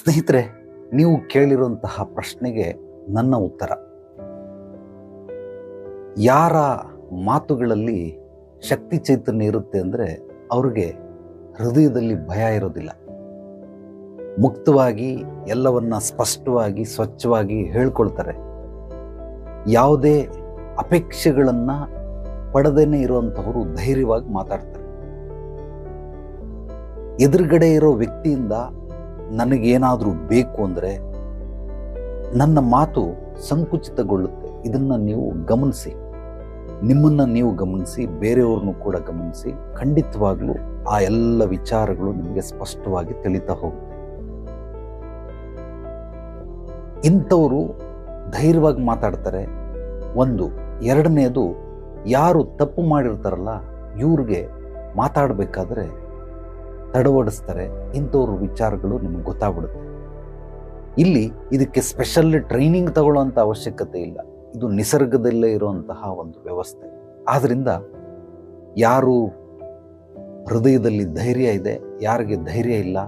ಸ್ನೇಹಿತರೆ, ನೀವು ಕೇಳಿರುವಂತಹ ಪ್ರಶ್ನೆಗೆ ನನ್ನ ಉತ್ತರ. ಯಾರ ಮಾತುಗಳಲ್ಲಿ ಶಕ್ತಿ ಚೈತನ್ಯ ಇರುತ್ತೆ ಅಂದರೆ ಅವ್ರಿಗೆ ಹೃದಯದಲ್ಲಿ ಭಯ ಇರೋದಿಲ್ಲ. ಮುಕ್ತವಾಗಿ, ಎಲ್ಲವನ್ನ ಸ್ಪಷ್ಟವಾಗಿ, ಸ್ವಚ್ಛವಾಗಿ ಹೇಳ್ಕೊಳ್ತಾರೆ. ಯಾವುದೇ ಅಪೇಕ್ಷೆಗಳನ್ನು ಪಡೆದೇನೆ ಇರುವಂಥವರು ಧೈರ್ಯವಾಗಿ ಮಾತಾಡ್ತಾರೆ. ಎದುರುಗಡೆ ಇರೋ ವ್ಯಕ್ತಿಯಿಂದ ನನಗೇನಾದರೂ ಬೇಕು ಅಂದರೆ ನನ್ನ ಮಾತು ಸಂಕುಚಿತಗೊಳ್ಳುತ್ತೆ. ಇದನ್ನು ನೀವು ಗಮನಿಸಿ. ನಿಮ್ಮನ್ನು ನೀವು ಗಮನಿಸಿ, ಬೇರೆಯವ್ರನ್ನೂ ಕೂಡ ಗಮನಿಸಿ, ಖಂಡಿತವಾಗಲೂ ಆ ಎಲ್ಲ ವಿಚಾರಗಳು ನಿಮಗೆ ಸ್ಪಷ್ಟವಾಗಿ ತಿಳಿತಾ ಹೋಗುತ್ತೆ. ಇಂಥವರು ಧೈರ್ಯವಾಗಿ ಮಾತಾಡ್ತಾರೆ. ಒಂದು ಎರಡನೆಯದು ಯಾರು ತಪ್ಪು ಮಾಡಿರ್ತಾರಲ್ಲ, ಇವ್ರಿಗೆ ಮಾತಾಡಬೇಕಾದ್ರೆ ತಡವಡಿಸ್ತಾರೆ ಇಂಥವ್ರ ವಿಚಾರಗಳು ನಿಮಗೆ ಗೊತ್ತಾಗ್ಬಿಡುತ್ತೆ. ಇಲ್ಲಿ ಇದಕ್ಕೆ ಸ್ಪೆಷಲ್ ಟ್ರೈನಿಂಗ್ ತಗೊಳ್ಳೋಂಥ ಅವಶ್ಯಕತೆ ಇಲ್ಲ. ಇದು ನಿಸರ್ಗದಲ್ಲೇ ಇರುವಂತಹ ಒಂದು ವ್ಯವಸ್ಥೆ. ಆದ್ದರಿಂದ ಯಾರು ಹೃದಯದಲ್ಲಿ ಧೈರ್ಯ ಇದೆ, ಯಾರಿಗೆ ಧೈರ್ಯ ಇಲ್ಲ,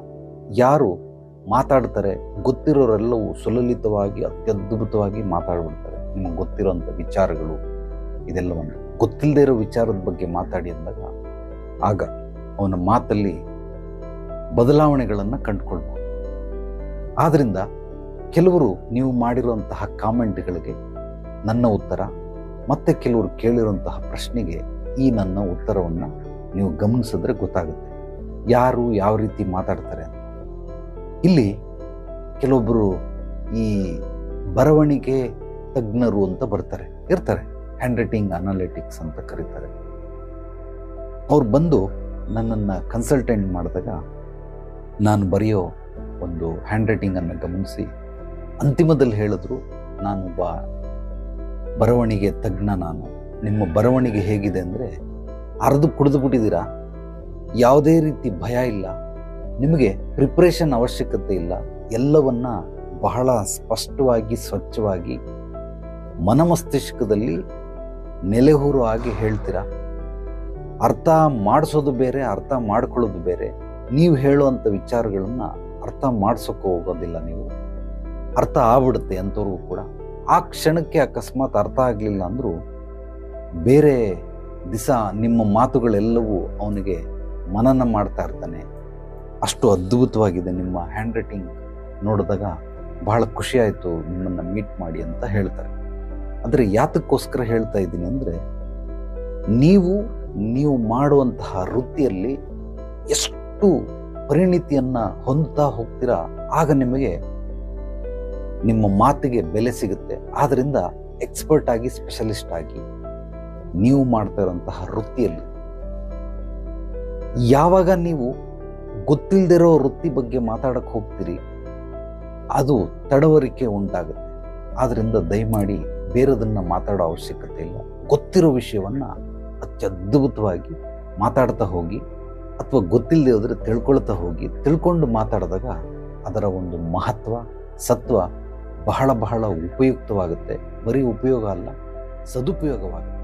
ಯಾರು ಮಾತಾಡ್ತಾರೆ, ಗೊತ್ತಿರೋರೆಲ್ಲವೂ ಸುಲಲಿತವಾಗಿ, ಅತ್ಯದ್ಭುತವಾಗಿ ಮಾತಾಡ್ಬಿಡ್ತಾರೆ. ನಿಮಗೆ ಗೊತ್ತಿರೋಂಥ ವಿಚಾರಗಳು, ಇದೆಲ್ಲವನ್ನು ಗೊತ್ತಿಲ್ಲದೆ ಇರೋ ವಿಚಾರದ ಬಗ್ಗೆ ಮಾತಾಡಿ ಅಂದಾಗ, ಆಗ ಅವನ ಮಾತಲ್ಲಿ ಬದಲಾವಣೆಗಳನ್ನು ಕಂಡುಕೊಳ್ಬೋದು. ಆದ್ದರಿಂದ ಕೆಲವರು ನೀವು ಮಾಡಿರುವಂತಹ ಕಾಮೆಂಟ್ಗಳಿಗೆ ನನ್ನ ಉತ್ತರ, ಮತ್ತೆ ಕೆಲವರು ಕೇಳಿರುವಂತಹ ಪ್ರಶ್ನೆಗೆ ಈ ನನ್ನ ಉತ್ತರವನ್ನು ನೀವು ಗಮನಿಸಿದ್ರೆ ಗೊತ್ತಾಗುತ್ತೆ. ಯಾರು ಯಾವ ರೀತಿ ಮಾತಾಡ್ತಾರೆ ಅಂತ. ಇಲ್ಲಿ ಕೆಲವೊಬ್ಬರು ಈ ಬರವಣಿಗೆ ತಜ್ಞರು ಅಂತ ಬರ್ತಾರೆ. ಇರ್ತಾರೆ. ಹ್ಯಾಂಡ್ ರೈಟಿಂಗ್ ಅನಾಲಿಟಿಕ್ಸ್ ಅಂತ ಕರೀತಾರೆ. ಅವ್ರು ಬಂದು ನನ್ನನ್ನು ಕನ್ಸಲ್ಟೆಂಟ್ ಮಾಡಿದಾಗ ನಾನು ಬರೆಯೋ ಒಂದು ಹ್ಯಾಂಡ್ ರೈಟಿಂಗನ್ನು ಗಮನಿಸಿ, ಅಂತಿಮದಲ್ಲಿ ಹೇಳಿದ್ರು, ನಾನೊಬ್ಬ ಬರವಣಿಗೆ ತಜ್ಞ ನಾನು. ನಿಮ್ಮ ಬರವಣಿಗೆ ಹೇಗಿದೆ ಅಂದರೆ, ಅರ್ದು ಕುಡಿದು ಬಿಟ್ಟಿದ್ದೀರಾ? ಯಾವುದೇ ರೀತಿ ಭಯ ಇಲ್ಲ. ನಿಮಗೆ ಪ್ರಿಪ್ರೇಷನ್ ಅವಶ್ಯಕತೆ ಇಲ್ಲ. ಎಲ್ಲವನ್ನ ಬಹಳ ಸ್ಪಷ್ಟವಾಗಿ, ಸ್ವಚ್ಛವಾಗಿ ಮನಮಸ್ತಿಷ್ಕದಲ್ಲಿ ನೆಲೆಹೂರು ಆಗಿ ಹೇಳ್ತೀರಾ? ಅರ್ಥ ಮಾಡಿಸೋದು ಬೇರೆ, ಅರ್ಥ ಮಾಡ್ಕೊಳ್ಳೋದು ಬೇರೆ. ನೀವು ಹೇಳುವಂಥ ವಿಚಾರಗಳನ್ನು ಅರ್ಥ ಮಾಡಿಸೋಕೆ ಹೋಗೋದಿಲ್ಲ ನೀವು. ಅರ್ಥ ಆಗ್ಬಿಡುತ್ತೆ ಅಂಥವ್ರಿಗೂ ಕೂಡ. ಆ ಕ್ಷಣಕ್ಕೆ ಅಕಸ್ಮಾತ್ ಅರ್ಥ ಆಗಲಿಲ್ಲ ಅಂದರೂ ಬೇರೆ ದಿಸ ನಿಮ್ಮ ಮಾತುಗಳೆಲ್ಲವೂ ಅವನಿಗೆ ಮನನ ಮಾಡ್ತಾ ಇರ್ತಾನೆ. ಅಷ್ಟು ಅದ್ಭುತವಾಗಿದೆ ನಿಮ್ಮ ಹ್ಯಾಂಡ್ ರೈಟಿಂಗ್ ನೋಡಿದಾಗ ಬಹಳ ಖುಷಿಯಾಯಿತು ನಿಮ್ಮನ್ನು ಮೀಟ್ ಮಾಡಿ ಅಂತ ಹೇಳ್ತಾರೆ. ಆದರೆ ಯಾತಕ್ಕೋಸ್ಕರ ಹೇಳ್ತಾ ಇದ್ದೀನಿ ಅಂದರೆ, ನೀವು ನೀವು ಮಾಡುವಂತಹ ವೃತ್ತಿಯಲ್ಲಿ ಎಷ್ಟು ಪರಿಣಿತಿಯನ್ನು ಹೊಂದುತ್ತಾ ಹೋಗ್ತೀರಾ, ಆಗ ನಿಮಗೆ ನಿಮ್ಮ ಮಾತಿಗೆ ಬೆಲೆ ಸಿಗುತ್ತೆ. ಆದ್ದರಿಂದ ಎಕ್ಸ್ಪರ್ಟ್ ಆಗಿ ಸ್ಪೆಷಲಿಸ್ಟ್ ಆಗಿ ನೀವು ಮಾಡ್ತಾ ಇರುವಂತಹ ವೃತ್ತಿಯಲ್ಲಿ. ಯಾವಾಗ ನೀವು ಗೊತ್ತಿಲ್ಲದಿರೋ ವೃತ್ತಿ ಬಗ್ಗೆ ಮಾತಾಡಕ್ಕೆ ಹೋಗ್ತೀರಿ, ಅದು ತಡವರಿಕೆ ಉಂಟಾಗುತ್ತೆ. ಆದ್ದರಿಂದ ದಯಮಾಡಿ ಬೇರೆದನ್ನ ಮಾತಾಡೋ ಅವಶ್ಯಕತೆ ಇಲ್ಲ. ಗೊತ್ತಿರೋ ವಿಷಯವನ್ನ ಅತ್ಯದ್ಭುತವಾಗಿ ಮಾತಾಡ್ತಾ ಹೋಗಿ ಅಥವಾ ಗೊತ್ತಿಲ್ಲದೆ ಹೋದರೆ ತಿಳ್ಕೊಳ್ತಾ ಹೋಗಿ, ತಿಳ್ಕೊಂಡು ಮಾತಾಡಿದಾಗ ಅದರ ಒಂದು ಮಹತ್ವ, ಸತ್ವ ಬಹಳ ಬಹಳ ಉಪಯುಕ್ತವಾಗುತ್ತೆ. ಬರೀ ಉಪಯೋಗ ಅಲ್ಲ, ಸದುಪಯೋಗವಾಗುತ್ತೆ.